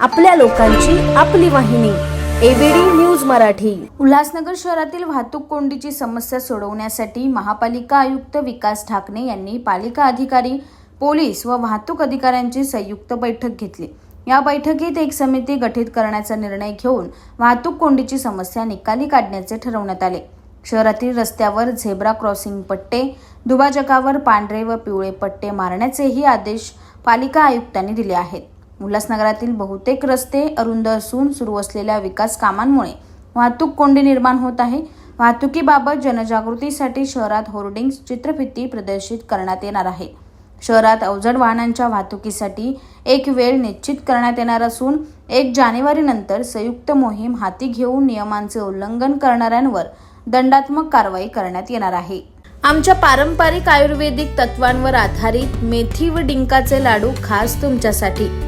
आपल्या लोकांची आपली वाहिनी एबीडी न्यूज मराठी. उल्हासनगर शहरातील वाहतूक कोंडीची समस्या सोडवण्यासाठी महापालिका आयुक्त विकास ठाकरे यांनी पालिका अधिकारी पोलीस व वाहतूक अधिकाऱ्यांची संयुक्त बैठक घेतली. या बैठकीत एक समिती गठीत करण्याचा निर्णय घेऊन वाहतूक कोंडीची समस्या निकाली काढण्याचे ठरवण्यात आले. शहरातील रस्त्यावर झेब्रा क्रॉसिंग पट्टे दुभाजकावर पांढरे व पिवळे पट्टे मारण्याचेही आदेश पालिका आयुक्तांनी दिले आहेत. उल्हासनगरातील बहुतेक रस्ते अरुंद असून सुरू असलेल्या विकास कामांमुळे वाहतूक कोंडी निर्माण होत आहे. वाहतुकीबाबत जनजागृतीसाठी शहरात होर्डिंग्स चित्रफिती प्रदर्शित करण्यात येणार आहे. शहरात अवजड वाहनांच्या वाहतुकीसाठी एक वेळ निश्चित करण्यात येणार असून एक जानेवारीनंतर संयुक्त मोहीम हाती घेऊन नियमांचे उल्लंघन करणाऱ्यांवर दंडात्मक कारवाई करण्यात येणार आहे. आमच्या पारंपरिक आयुर्वेदिक तत्वांवर आधारित मेथी व डिंकाचे लाडू खास तुमच्यासाठी.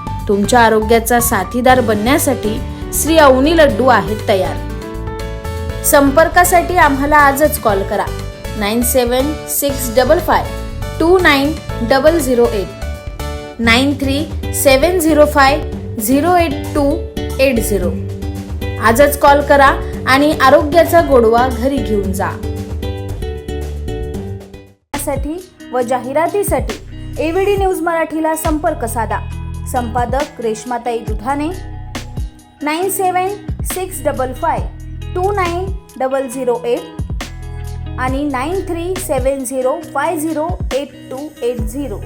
तुमच्या आरोग्याचा साथीदार बनण्यासाठी श्री अवनी लड्डू आहेत तयार. संपर्कासाठी आम्हाला आजच कॉल करा. Nine seven six double five two nine double zero eight. Nine three seven zero five zero eight two eight zero. आजच कॉल करा आणि आरोग्याचा गोडवा घरी घेऊन जा. साठी व जाहिरातीसाठी एव्हीडी न्यूज मराठीला संपर्क साधा. संपादक रेश्माताई Dudhane. Nine seven six double five two nine double zero eight आणि nine three seven zero five zero eight two eight zero.